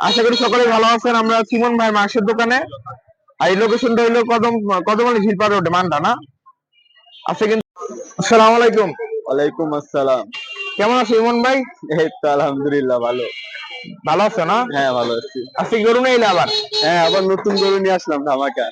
আশা করি সকলে ভালো আছেন। আমরা সিমন ভাই মাংসের দোকানে। আর এই লোকেশনটা হইল কদম কদমালি ঝিলপাড় রোডে মানটা না? আচ্ছা কিন্তু আসসালামু আলাইকুম। ওয়ালাইকুম আসসালাম। কেমন আছো ইমন ভাই? এই তো আলহামদুলিল্লাহ ভালো। ভালো আছো না? হ্যাঁ ভালো আছি। আজকে গরু নিয়ে আবার? হ্যাঁ আবার নতুন গরু নিয়ে আসলাম ধামাকা।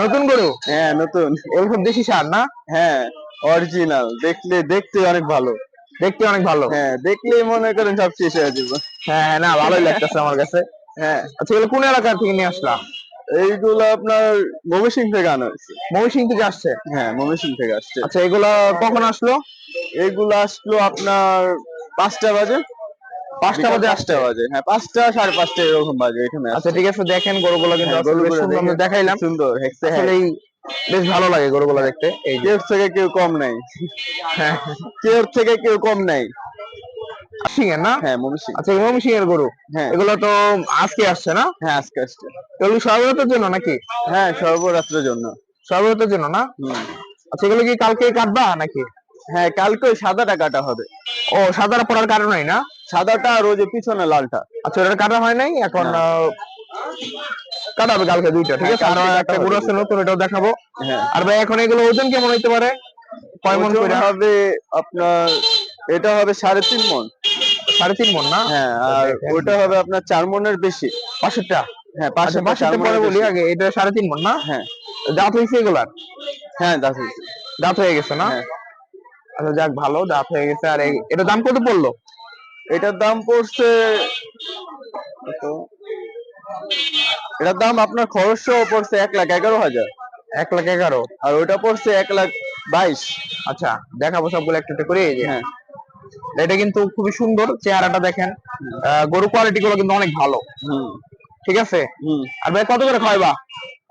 নতুন গরু? হ্যাঁ নতুন। এরকম দেশি সার না? হ্যাঁ অরিজিনাল দেখলে দেখতে অনেক ভালো। দেখতে অনেক ভালো। হ্যাঁ দেখলেই মনে করেন সব শেষ হয়ে যাবে। হ্যাঁ হ্যাঁ, না ভালোই লাগতেছে আমার কাছে। হ্যাঁ। আচ্ছা এগুলো কোন এলাকা থেকে নিয়ে আসলাম এইগুলো আপনার ময়মনসিং থেকে আনা হয়েছে। ময়মনসিং থেকে আসছে? হ্যাঁ ময়মনসিং থেকে আসছে। আচ্ছা এগুলো কখন আসলো? এইগুলো আসলো আপনার পাঁচটা বাজে। পাঁচটা বাজে পাঁচটা বাজে হ্যাঁ পাঁচটা সাড়ে পাঁচটা এরকম বাজে এখানে। আচ্ছা ঠিক আছে দেখেন গরুগুলো কিন্তু হ্যাঁ, দেখাইলাম। সুন্দর আসলে এই বেশ ভালো লাগে গরুগুলো দেখতে। এই যে। কেউ থেকে কেউ কম নাই। হ্যাঁ। কেউ থেকে কেউ কম নাই। না? হ্যাঁ আচ্ছা গরু। হ্যাঁ। এগুলো তো আজকে আসছে না? হ্যাঁ আজকে আসছে। এগুলো সর্বরাতের জন্য নাকি? হ্যাঁ সর্বরাত্রের জন্য। সর্বরাতের জন্য না? আচ্ছা এগুলো কি কালকে কাটবা নাকি? হ্যাঁ কালকে সাদাটা কাটা হবে। ও সাদাটা পড়ার কারণ নাই না? সাদাটা আর ওই যে পিছনে লালটা। আচ্ছা ওটা কাটা হয় নাই? এখন না। আহ, কাটা হবে কালকে দুইটা ঠিক হ্যাঁ, আছে? আর একটা গরু আছে নতুন এটাও দেখাবো। হ্যাঁ। আর ভাই এখন এগুলো ওজন কেমন হইতে পারে? কয় মন করে? হবে আপনার এটা হবে সাড়ে তিন মন। সাড়ে তিন মন না? হ্যাঁ আর ওটা হবে আপনার চার মনের বেশি। পাঁচশোটা? হ্যাঁ আচ্ছা পাঁচশো পাঁচশোটা পরে বলি আগে এটা সাড়ে তিন মন না? হ্যাঁ। দাঁত হয়েছে এগুলার? হ্যাঁ দাঁত দাস দাঁত হয়ে গেছে না? হ্যাঁ। আচ্ছা যাক ভালো দাঁত হয়ে গেছে। আর এটার দাম কত পড়ল? এটার দাম পড়ছে? এটার দাম আপনার খরচ পড়ছে এক লাখ এগারো হাজার। এক লাখ এগারো? আর ওটা পড়ছে এক লাখ বাইশ। আচ্ছা দেখাবো সবগুলো একটা একটা করে হ্যাঁ। এটা কিন্তু খুবই সুন্দর চেহারাটা দেখেন। গরু কোয়ালিটি গুলো কিন্তু অনেক ভালো। ঠিক আছে? আর ভাই কত করে খাওয়াবা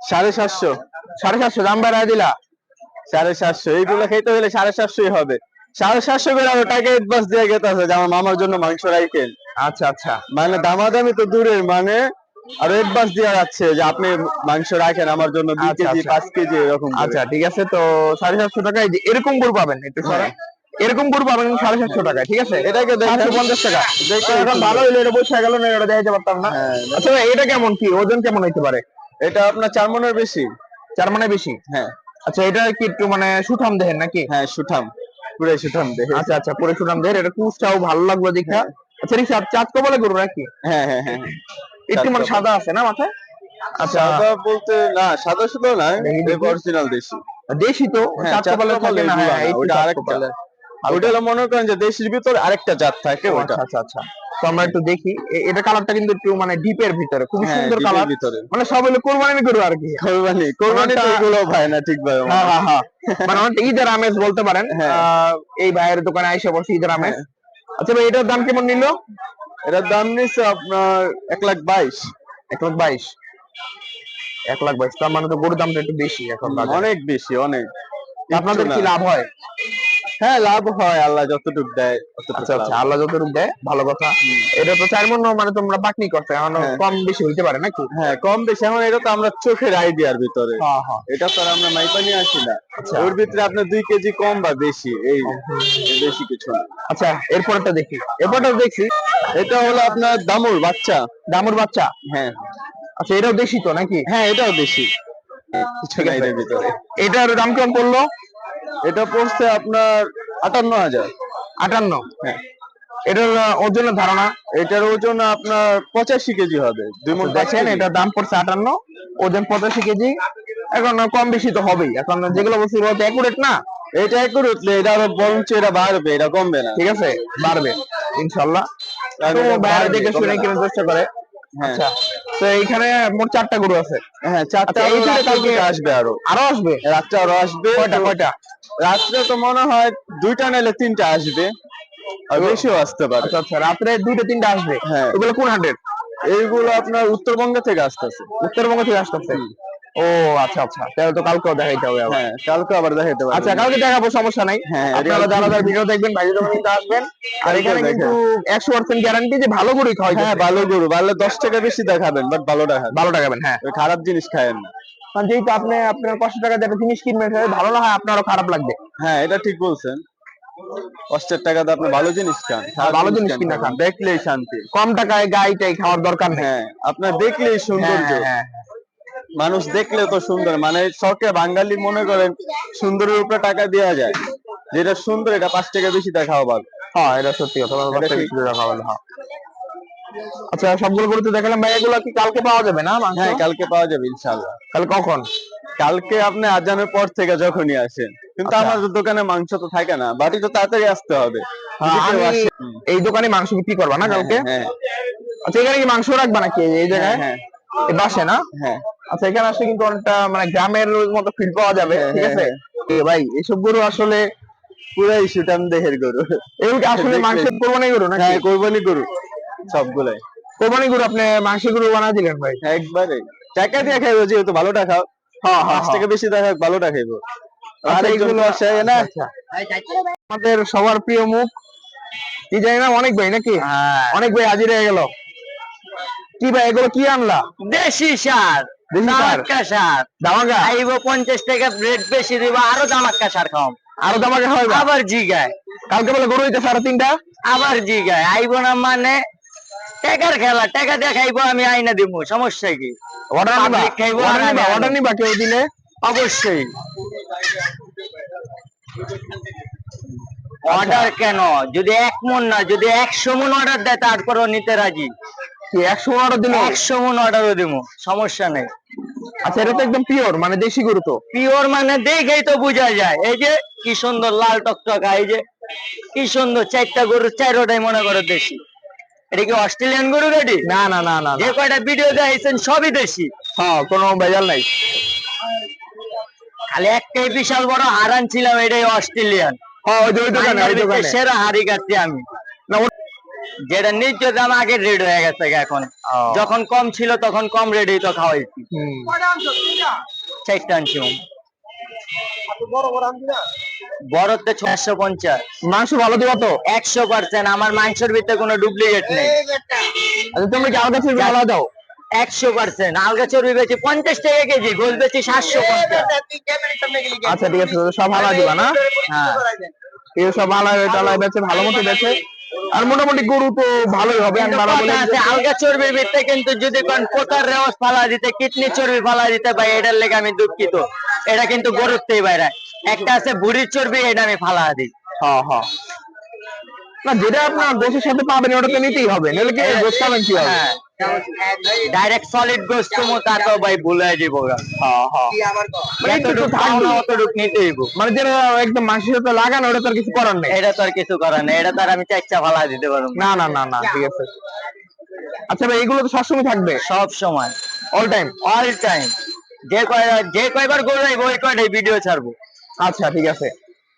সাড়ে সাতশো। সাড়ে সাতশো দাম বাড়ায় দিলা? সাড়ে সাতশো। এইগুলো খেতে হলে সাড়ে সাতশোই হবে। সাড়ে সাতশো করে আরও টাকা অ্যাডভান্স দিয়ে গেতেছে যে আমার মামার জন্য মাংস রাখেন আচ্ছা আচ্ছা। মানে দামাদামি তো দূরের মানে আর অ্যাডভান্স দেওয়া যাচ্ছে যে আপনি মাংস রাখেন আমার জন্য দুই আচ্ছা, কেজি আচ্ছা। পাঁচ কেজি এরকম আচ্ছা ঠিক আছে তো সাড়ে সাতশো টাকায় যে এরকম গরু পাবেন একটু সরে হ্যাঁ। এরকম গরু পাবেন সাড়ে সাতশো টাকায় ঠিক আছে? এটাকে। সাতশো পঞ্চাশ টাকা। এখন ভালো হইল এটা বসে গেল না এটা দেখাতে পারতাম না। হ্যাঁ, আচ্ছা ভাই এটা কেমন কি? ওজন কেমন হইতে পারে? এটা আপনার চার মনের বেশি। চার মানে বেশি? হ্যাঁ। আচ্ছা এটা কি একটু মানে সুঠাম দেহের নাকি? হ্যাঁ সুঠাম। পুরাই সুঠাম দেখে আচ্ছা আচ্ছা পরে সুঠাম দেহের। এটা কুচটাও ভালো লাগল দেখা। আচ্ছা রিক্সা চাঁদ কবলে গরু নাকি? হ্যাঁ হ্যাঁ হ্যাঁ। একটু মানে সাদা আছে না মাথায়? আচ্ছা। সাদা বলতে না সাদা শুধু না। অরিজিনাল দেশি। দেশি তো? হ্যাঁ, চাঁদ থাকে না? এগুলো হ্যাঁ ওটা আরেকটা। ওটা হলো মনে করেন যে দেশের ভিতর আরেকটা জাত থাকে ওটা আচ্ছা আচ্ছা আচ্ছা। তো আমরা একটু দেখি। এটা কালারটা কিন্তু একটু মানে ডিপের ভিতরে খুবই হ্যাঁ সুন্দর কালার। ভিতরে। মানে সব হলো কোরবানি গরু আর কি। কোরবানি কোরবানি তো এগুলো ভাই না ঠিক ভাই হ্যাঁ হ্যাঁ। মানে অনেকটা ঈদের আমেজ বলতে পারেন। আহ, এই ভাইয়ের দোকানে আইসে বসে ঈদের আমেজ। আচ্ছা ভাই এটার দাম কেমন নিল? এটার দাম নিচ্ছে আপনার এক লাখ বাইশ এক লাখ বাইশ। এক লাখ বাইশ তার মানে তো গরুর দামটা একটু বেশি এখন অনেক বেশি অনেক। আপনাদের কি লাভ হয়? হ্যাঁ লাভ হয় আল্লাহ যতটুকু দেয় আচ্ছা আচ্ছা আল্লাহ যত রূপ দেয় ভালো কথা। এটা তো চার মন মানে তোমরা পাকনি করছ এখন হ্যাঁ। কম বেশি হইতে পারে নাকি? হ্যাঁ কম বেশি এখন এটা তো আমরা চোখের আইডিয়ার ভিতরে। হ্যাঁ হ্যাঁ। এটা তো আমরা মাইপা নিয়ে আসি না। আচ্ছা। ওর ভিতরে আপনার দুই কেজি কম বা বেশি এই বেশি কিছু আচ্ছা এরপরটা দেখি। এরপরটা দেখছি এটা হলো আপনার দামুর বাচ্চা। দামুর বাচ্চা? হ্যাঁ। আচ্ছা এটাও দেশি তো নাকি? হ্যাঁ এটাও। এটার এটার দাম কেমন পড়ল? এটা পড়ছে আপনার আটান্ন হাজার। আটান্ন। হ্যাঁ। এটার ওজনের ধারণা? এটার ওজন আপনার পঁচাশি কেজি হবে। দুই মন দেখেন এটার দাম পড়ছে আটান্ন ওজন পঁচাশি কেজি। এখন কম বেশি তো হবেই। এখন যেগুলো বলছি এগুলো তো অ্যাকুরেট না। এটা উঠলে এটা আরও বরঞ্চ এটা বাড়বে এটা কমবে না। ঠিক আছে? বাড়বে ইনশাল্লাহ। দেখে শুনে কেনার চেষ্টা করে। আচ্ছা তো এইখানে মোট চারটা গরু আছে। হ্যাঁ চারটা আচ্ছা, এই আরও যে রাত্রে কালকে- আসবে আরও? আরও আসবে। রাত্রে আরও আসবে? কয়টা কয়টা? রাত্রে তো মনে হয় দুইটা নাইলে তিনটা আসবে। আর বেশিও আসতে পারে। আচ্ছা আচ্ছা। রাত্রে দুইটা তিনটা আসবে? হ্যাঁ। এগুলো কোন এইগুলো আপনার উত্তরবঙ্গ থেকে আসতেছে। উত্তরবঙ্গ থেকে আসতেছে। ও আচ্ছা আচ্ছা। তাহলে তো কালকেও দেখাইতে হবে হ্যাঁ কালকে আবার দেখাতে পারবেন আচ্ছা কালকে দেখাবো সমস্যা নাই। হ্যাঁ, আপনারা যারা যারা ভিডিও দেখবেন ভাই যখন কিন্তু আসবেন আর এখানে কিন্তু একশো পার্সেন্ট গ্যারান্টি যে ভালো গরুই খাওয়াই হ্যাঁ ভালো গরু ভালো দশ টাকা বেশি দেখাবেন বাট ভালো দেখাবেন। ভালো টাকাবেন হ্যাঁ। ওই খারাপ জিনিস খায়েন না। কারণ যেহেতু আপনি আপনার পাঁচশো টাকা দিয়ে জিনিস কিনবেন সেটা ভালো না হয় আপনারও খারাপ লাগবে। হ্যাঁ এটা ঠিক বলছেন। কষ্টের টাকাতে আপনি ভালো জিনিস খান হ্যাঁ, ভালো জিনিস কিনা খান। দেখলেই শান্তি। কম টাকায় গাইটাই খাওয়ার দরকার হ্যাঁ আপনার দেখলেই সৌন্দর্য। হ্যাঁ, হ্যাঁ, মানুষ দেখলে তো সুন্দর মানে শখে বাঙালি মনে করেন সুন্দরের উপরে টাকা দেওয়া যায়। যেটা সুন্দর এটা পাঁচ টাকা বেশি দেখাও ভালো হ্যাঁ এটা সত্যি কথা বাচ্চা ঠিক। বিক্রি করে রাখা হ্যাঁ। আচ্ছা সবগুলো গরুতে দেখালাম ভাই এগুলো কি কালকে পাওয়া যাবে না হ্যাঁ কালকে পাওয়া যাবে ইনশাল্লাহ কাল কখন? কালকে আপনি আজানের পর থেকে যখনই আসেন কিন্তু আচ্ছা। আমাদের দোকানে মাংস তো থাকে না বাড়ি তো তাড়াতাড়ি আসতে হবে। হ্যাঁ, এই দোকানে মাংস বিক্রি করবা না কালকে? হ্যাঁ। আচ্ছা এখানে কি মাংস রাখবা নাকি এই জায়গায়? হ্যাঁ। বাসে না? হ্যাঁ। আচ্ছা এখানে আসলে কিন্তু অনেকটা মানে গ্রামের মতো ফিল পাওয়া যাবে হ্যাঁ, ঠিক আছে? হ্যাঁ, ভাই এসব গরু আসলে পুরাই সুটাম দেহের গরু। এগুলো আসলে। মাংসের কোরবানি গরু হ্যাঁ কোরবানি গরু। সবগুলাই। কোরবানি গরু আপনি মাংসের গরু বানা দিলেন ভাই? একবারে। টাকা দিয়ে খাইবো যেহেতু ভালোটা খাও। হ্যাঁ পাঁচ টাকা বেশি দেখা ভালোটা খাইবো। আর আচ্ছা, এইগুলো এইগুলো- আসে না? আচ্ছা। আমাদের সবার প্রিয় মুখ। কি জানি না অনেক ভাই নাকি? অনেক ভাই হাজির হয়ে গেল। কি ভাই এগুলো কি আনলা? দেশি সার? দামাক্কা সার। দামাগা আইব পঞ্চাশ টাকা রেট বেশি দিব আরও দামাক্কা সার খাওয়াম। আরও আবার জিগায়। কালকে বলে গরু হইতে সাড়ে তিনটা? আবার জিগায়। আইব না মানে টাকার খেলা টাকা দিয়ে খাইবো আমি আইনা দিব সমস্যা কি? অর্ডার নিবা? অর্ডার নিবা? অর্ডার নিবা কেউ দিলে? অবশ্যই। অর্ডার কেন? যদি এক মন না যদি একশো মন অর্ডার দেয় তারপরেও নিতে রাজি। একশো অর্ডার দিলে একশো মন অর্ডারও দিব সমস্যা নেই। আচ্ছা এটা তো একদম পিওর মানে দেশি গরু তো? পিওর মানে দেখেই তো বোঝা যায়। এই যে কি সুন্দর লাল টকটকা এই যে কি সুন্দর চারটা গরু চারোটাই মনে করো দেশি। এটা কি অস্ট্রেলিয়ান গরু গাড়ি? না না না না। যে কয়টা ভিডিও দেখাইছেন সবই দেশি। হ্যাঁ কোনো ভেজাল নাই। খালি একটাই বিশাল বড় হারান ছিলাম এটাই অস্ট্রেলিয়ান। হ্যাঁ ওই দোকানে। সেরা হাড়ি কাটছি আমি। যেটা নিজ দাম আগে রেড হয়ে গেছে এখন। যখন কম ছিল তখন কম রেডি তো খাওয়াইছি। চারটা আনছি বড়তে ছয়শো পঞ্চাশ। মাংস ভালো দিবা তো? একশো পার্সেন্ট আমার মাংসের ভিতরে কোনো ডুপ্লিকেট নেই। আচ্ছা তোমরা কি আলাদা ফিরবে ভালো দাও? একশো পার্সেন্ট আলগা চর্বি বেচি পঞ্চাশ টাকা কেজি গোল বেচি সাতশো আচ্ছা ঠিক আছে সব ভালো দিবা না? হ্যাঁ। সব ভালো টালা বেচে ভালো মতো বেচে আর মোটামুটি গরু তো ভালোই হবে আলগা চর্বির ভিতরে কিন্তু যদি কোন পোতার রেওয়াজ ফালা দিতে কিডনি চর্বি ফালা দিতে ভাই এটার লেগে আমি দুঃখিত। এটা কিন্তু গরুর গরুতেই বাইরে। একটা আছে বুড়ির চর্বি এটা আমি ফালা দিই। হ হ না যেটা আপনার গোছের সাথে পাবেন ওটা তো নিতেই হবে নাহলে কি গোছ পাবেন কি হবে হ্যাঁ। ডাইরেক্ট সলিড গোস্ত মতো তা তো ভাই ভুলে হ্যাঁ হ্যাঁ মানে। মানে যেটা একদম মাংসের সাথে লাগানো ওটা তো কিছু করার নেই। এটা তো আর কিছু করার নেই। এটা তো আর আমি চাইচা ফালা দিতে পারব। না না না না ঠিক আছে। আচ্ছা ভাই এগুলো তো সবসময় থাকবে? সব সময়। অল টাইম অল টাইম যে কয় যে কয়বার গরু যাইবো ওই কয়টাই ভিডিও ছাড়বো। আচ্ছা ঠিক আছে।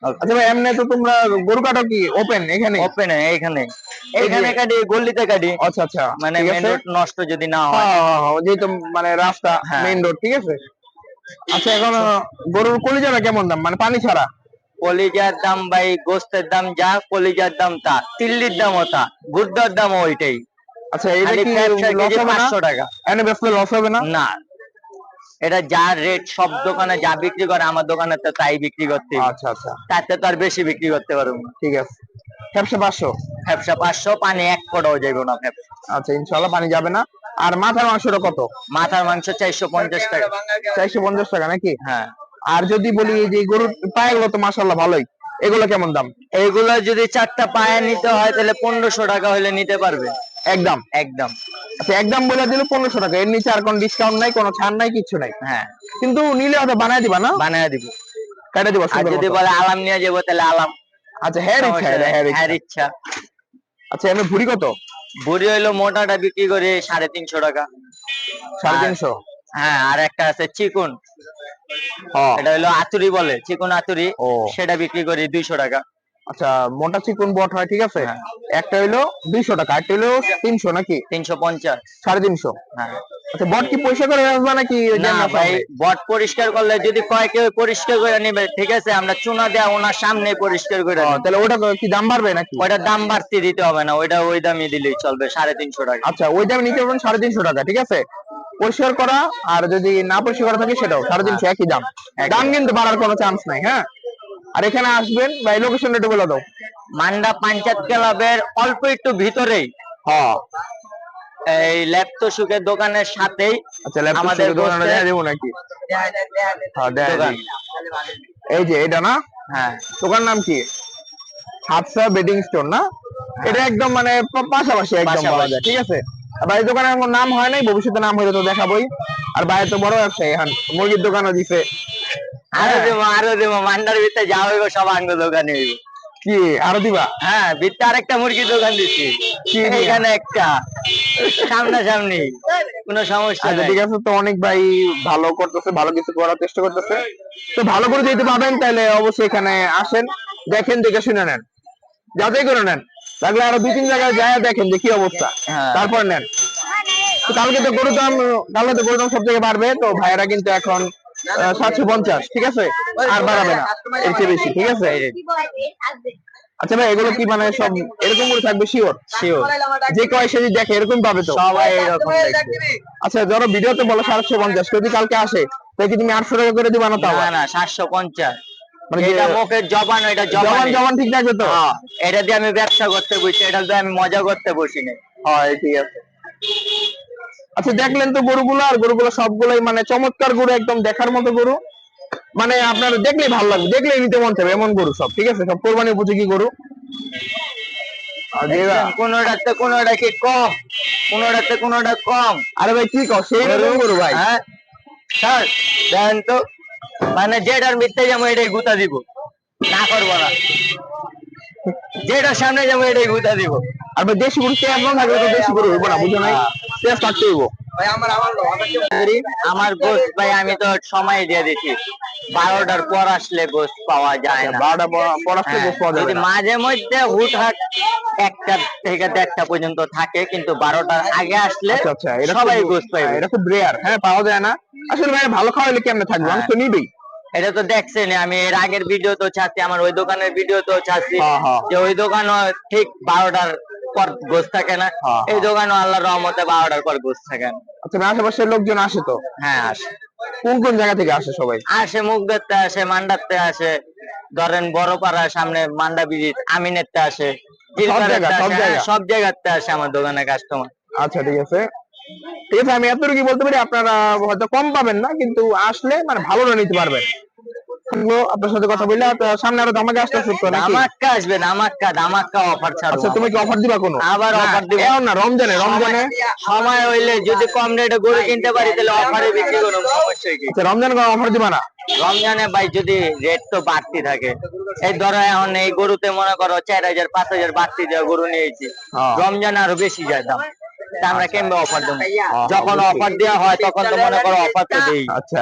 আচ্ছা ভাই এমনি তো তোমরা গরু কাটো কি ওপেন এখানে? ওপেনে এইখানে। এইখানে কাটি গল্লিতে কাটি। আচ্ছা আচ্ছা মানে মেন রোড নষ্ট যদি না হয়। হ্যাঁ, হ্যাঁ, হ্যাঁ, যেহেতু মানে রাস্তা। মেইন রোড ঠিক আছে? আচ্ছা এখন গরুর কলিজাটা কেমন দাম? মানে পানি ছাড়া? কলিজার দাম ভাই গোস্তের দাম যা কলিজার দাম তা। তিল্লির দামও তা গুর্দার দামও ওইটাই। আচ্ছা এটা কি লস হবে না? টাকা। এনে বেচলে লস হবে না? না। এটা যা রেট সব দোকানে যা বিক্রি করে আমার দোকানে তো তাই বিক্রি করতে। আচ্ছা আচ্ছা। তাতে তো আর বেশি বিক্রি করতে পারব না। ঠিক আছে। ব্যবসা পাঁচশো? ব্যবসা পাঁচশো পানি এক ফোটাও যাইবো না ব্যবসা আচ্ছা ইনশাল্লাহ পানি যাবে না। আর মাথার মাংসটা কত? মাথার মাংস চারশো পঞ্চাশ টাকা। চারশো পঞ্চাশ টাকা নাকি? হ্যাঁ। আর যদি বলি যে গরুর পায়েগুলো তো মাসাল্লাহ ভালোই এগুলো কেমন দাম? এইগুলো যদি চারটা পায়ে নিতে হয় তাহলে পনেরোশো টাকা হলে নিতে পারবে। একদম। একদম। আচ্ছা একদম বলে দিল পনেরোশো টাকা। এর নিচে আর কোনো ডিসকাউন্ট নাই কোনো ছাড় নাই কিছু নাই। হ্যাঁ। কিন্তু নিলে হয়তো বানায় দিবা না? বানায় দিব। কেটে দিব যদি বলে আলাম নিয়ে যাব তাহলে আলাম। আচ্ছা হ্যাঁ ইচ্ছা হ্যাঁ ইচ্ছা। আচ্ছা এমনি ভুড়ি কত? বুড়ি হইল মোটাটা বিক্রি করে সাড়ে তিনশো টাকা। সাড়ে তিনশো? হ্যাঁ আর একটা আছে চিকুন। এটা হলো আতুরি বলে চিকুন আতুরি। ও। সেটা বিক্রি করি দুইশো টাকা। আচ্ছা মোটা চিকন বট হয় ঠিক আছে? হ্যাঁ। একটা হইল দুইশো টাকা একটা হইল তিনশো। নাকি? তিনশো পঞ্চাশ। সাড়ে তিনশো। হ্যাঁ। আচ্ছা বট কি পয়সা করে আসবে নাকি না ভাই বট পরিষ্কার করলে যদি কয় কেউ পরিষ্কার করে নিবে ঠিক আছে? আমরা চুনা দেয়া ওনার সামনে পরিষ্কার করে তাহলে ওটা তো কি দাম বাড়বে নাকি? ওইটার দাম বাড়তি দিতে হবে না ওইটা ওই দামই দিলেই চলবে সাড়ে তিনশো টাকা। আচ্ছা ওই দামে নিতে পারবেন সাড়ে তিনশো টাকা ঠিক আছে? পরিষ্কার করা আর যদি না পরিষ্কার করা থাকে সেটাও সাড়ে তিনশো একই দাম। দাম কিন্তু বাড়ার কোনো চান্স নাই হ্যাঁ? আর এখানে আসবেন বা লোকেশনটা একটু বলে দাও। মান্ডা পঞ্চায়েত ক্লাবের অল্প একটু ভিতরেই। হ্যাঁ। এই ল্যাপটপ সুখের দোকানের সাথেই আচ্ছা ল্যাপটপ আমাদের আমাদের দোকানে দেখা দেবো নাকি? হ্যাঁ দেখা। দিই। এই যে এটা না? হ্যাঁ। দোকান নাম কি? হাফসা বেডিং স্টোর না? এটা একদম মানে পাশাপাশি একদম পাওয়া যায় ঠিক আছে? আর বাইরের দোকানে নাম হয় নাই? ভবিষ্যতে নাম হইলে তো দেখাবোই। আর বাইরে তো বড় ব্যবসায়ী এখন মুরগির দোকানও দিছে। আরও হ্যাঁ। দেবো আরও দেবো মান্ডার ভিতরে যা হইব সব আঙ্গ দোকানে হইব। কি আরও দিবা? হ্যাঁ ভিতরে আরেকটা মুরগির দোকান দিচ্ছি এখানে একটা। সামনাসামনি। কোনো সমস্যা আচ্ছা ঠিক আছে তো অনেক ভাই ভালো করতেছে ভালো কিছু করার চেষ্টা করতেছে। তো ভালো করে যেতে পাবেন তাহলে অবশ্যই এখানে আসেন দেখেন দেখে শুনে নেন। যাতেই করে নেন। লাগলে আরও দুই তিন জায়গায় যায় দেখেন যে কি অবস্থা। হ্যাঁ। তারপর নেন। কালকে তো গরুর দাম কালকে তো গরুর দাম সব থেকে বাড়বে তো ভাইয়েরা কিন্তু এখন সাতশো পঞ্চাশ ঠিক আছে? আর বাড়াবে না। এর চেয়ে বেশি ঠিক আছে? আচ্ছা ভাই এগুলো কি মানে সব এরকম করে থাকবে? শিওর শিওর যে কয় সেজি দেখে এরকম পাবে তো। সবাই এরকম আচ্ছা ধরো ভিডিওতে বলো সাতশো পঞ্চাশ যদি কালকে আসে তাই কি তুমি আটশো টাকা করে দিবা না তাও? না না সাতশো পঞ্চাশ। মানে এটা মুখের জবান এটা জবান। জবান জবান ঠিক থাকবে তো? হ্যাঁ, এটা দিয়ে আমি ব্যবসা করতে বসি এটা দিয়ে আমি মজা করতে বসি না হয় ঠিক আছে। আচ্ছা দেখলেন তো গরুগুলো আর গরুগুলো সবগুলোই মানে চমৎকার গরু একদম দেখার মতো গরু। মানে আপনার দেখলেই ভালো লাগবে দেখলেই নিতে মন চাবে এমন গরু সব ঠিক আছে? সব কোরবানি উপযোগী গরু। কোনোটাতে কোনোটা কি কম কোনোটাতে কোনোটা কম। আরে ভাই কি কও সেই গরু? ভাই। হ্যাঁ? স্যার দেখেন তো মানে যেটার মিথ্যে যেমন এটাই গুতা দিব। না করব না। যেটার সামনে যেমন এটাই গুতা দিব। আর ভাই দেশি গরু তেজ না থাকলে তো দেশি গরু হইব না বুঝো নাই? তেজ থাকতে হইব। আমার গোস্ত ভাই আমি তো সময় দিয়ে দিচ্ছি বারোটার পর আসলে গোস্ত পাওয়া যায় না। বারোটা পড়াশোনা হ্যাঁ, গোস পাওয়া যাবে যদি না। মাঝে মধ্যে হুটহাট একটা থেকে দেড়টা পর্যন্ত থাকে কিন্তু বারোটার আগে আসলে আচ্ছা আচ্ছা এটা সবাই গোস্ত পাইবে। হ্যাঁ, এটা খুব রেয়ার হ্যাঁ পাওয়া যায় না। আসলে ভাই ভালো খাওয়াইলে কেমনে থাকবে। মানুষ তো নিবেই। এটা তো দেখছেন আমি এর আগের ভিডিও তো ছাড়ছি আমার ওই দোকানের ভিডিও তো ছাড়ছি। হ্যাঁ, হ্যাঁ। যে ওই দোকানও ঠিক বারোটার পর গোস থাকে না? হ্যাঁ, এই দোকানও আল্লাহর রহমতে বারোটার পর গোস থাকে। না আচ্ছা আশেপাশের লোকজন আসে তো? হ্যাঁ আসে। কোন কোন জায়গা থেকে আসে সবাই? আসে মুখ দেখতে আসে মান্ডাতে আসে ধরেন বড় পাড়া সামনে মান্ডা ব্রিজ আমিনেরতে আসে সব হ্যাঁ, সব জায়গাতে আসে আমার দোকানে কাস্টমার আচ্ছা ঠিক আছে। ঠিক আছে আমি এতটুকু বলতে পারি আপনারা হয়তো কম পাবেন না কিন্তু আসলে মানে ভালো নিতে পারবেন। থাকল আপনার সাথে কথা বললে সামনে আরও দামাকে আসতে শুরু ধামাক্কা আসবে অফার আচ্ছা তুমি কি অফার দিবা কোনো? আবার দিব। এখন না রমজানে রমজানে। সময় হইলে যদি কম রেটে গরু কিনতে পারি তাহলে অফারে বিক্রি করুন সমস্যা কি? আচ্ছা রমজানে কোনো অফার দিবা না? রমজানে ভাই যদি রেট তো বাড়তি থাকে। এই ধরো এখন এই গরুতে মনে করো চার হাজার পাঁচ হাজার বাড়তি দেওয়া গরু নিয়েছি। হ্যাঁ। রমজানে আরও বেশি যায় দাম। আমরা কেমবে অফার দেবো। হ্যাঁ, যখন অফার দেওয়া হয় তখন তো মনে করো অফার তো দেই। আচ্ছা।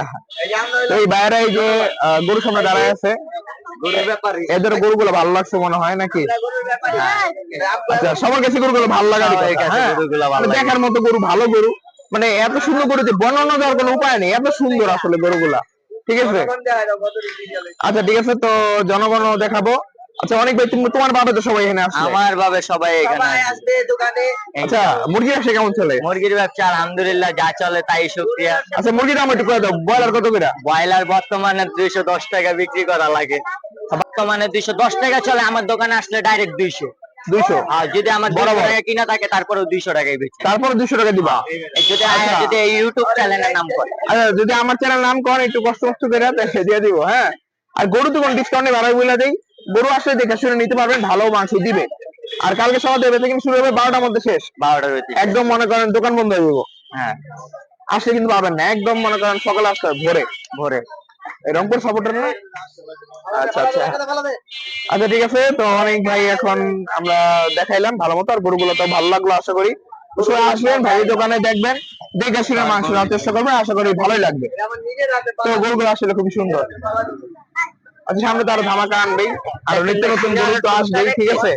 এই বাইরে এই যে গরুর সামনে দাঁড়ায় আছে এদের গরুগুলো ভালো লাগছে মনে হয় নাকি? আচ্ছা সবার কাছে গরুগুলো ভালো লাগার গরুগুলো ভালো লাগে। দেখার মতো গরু ভালো গরু। মানে এত সুন্দর গরু যে বর্ণনা দেওয়ার কোনো উপায় নেই। এত সুন্দর আসলে গরুগুলা। ঠিক আছে? আচ্ছা ঠিক আছে তো জনগণ দেখাবো। আচ্ছা অনেক ভাই তুমি তোমার বাবা তো সবাই এখানে আসছে। আমার ভাবে সবাই এখানে আসবে। আচ্ছা মুরগি ব্যবসা কেমন চলে? মুরগির ব্যবসা আলহামদুলিল্লাহ যা চলে তাই শুক্রিয়া আচ্ছা মুরগির দাম একটু করে দাও ব্রয়লার কত করে? ব্রয়লার বর্তমানে দুইশো দশ টাকা বিক্রি করা লাগে। বর্তমানে দুইশো দশ টাকা চলে আমার দোকানে আসলে ডাইরেক্ট দুইশো। দুইশো? আর যদি আমার বড় বড়। টাকা কিনা থাকে তারপরেও দুইশো টাকাই বেচে। তারপরে দুশো টাকা দিবা? যদি আচ্ছা। যদি এই ইউটিউব চ্যানেলের নাম করে। আচ্ছা যদি আমার চ্যানেল নাম করে একটু কষ্ট কষ্ট করে দিয়ে দিব হ্যাঁ? আর গরু তো কোনো ডিসকাউন্টে বাড়াই বলে দেই। গরু আসলে দেখে শুনে নিতে পারবেন ভালো মাংস দিবে। আর কালকে সকাল থেকে বেচা শুরু হবে বারোটার মধ্যে শেষ। বারোটার একদম মনে করেন দোকান বন্ধ হয়ে যাব। হ্যাঁ। আসলে কিন্তু পাবেন না একদম মনে করেন সকালে আসতে হবে ভোরে। ভোরে রংপুর সাপোর্টার না? আচ্ছা আচ্ছা। আচ্ছা ঠিক আছে তো অনেক ভাই এখন আমরা দেখাইলাম ভালো মতো আর গরুগুলো তো ভালো লাগল আশা করি। সবাই আসবেন ভাই দোকানে দেখবেন দেখে শুনে মাংস নেওয়ার চেষ্টা করবেন আশা করি ভালোই লাগবে। তো গরুগুলো আসলে খুবই সুন্দর। আচ্ছা সামনে তো আরও ধামাকা আনবেই। আর নিত্য নতুন গরু তো আসবেই ঠিক আছে?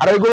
আর ওই গরু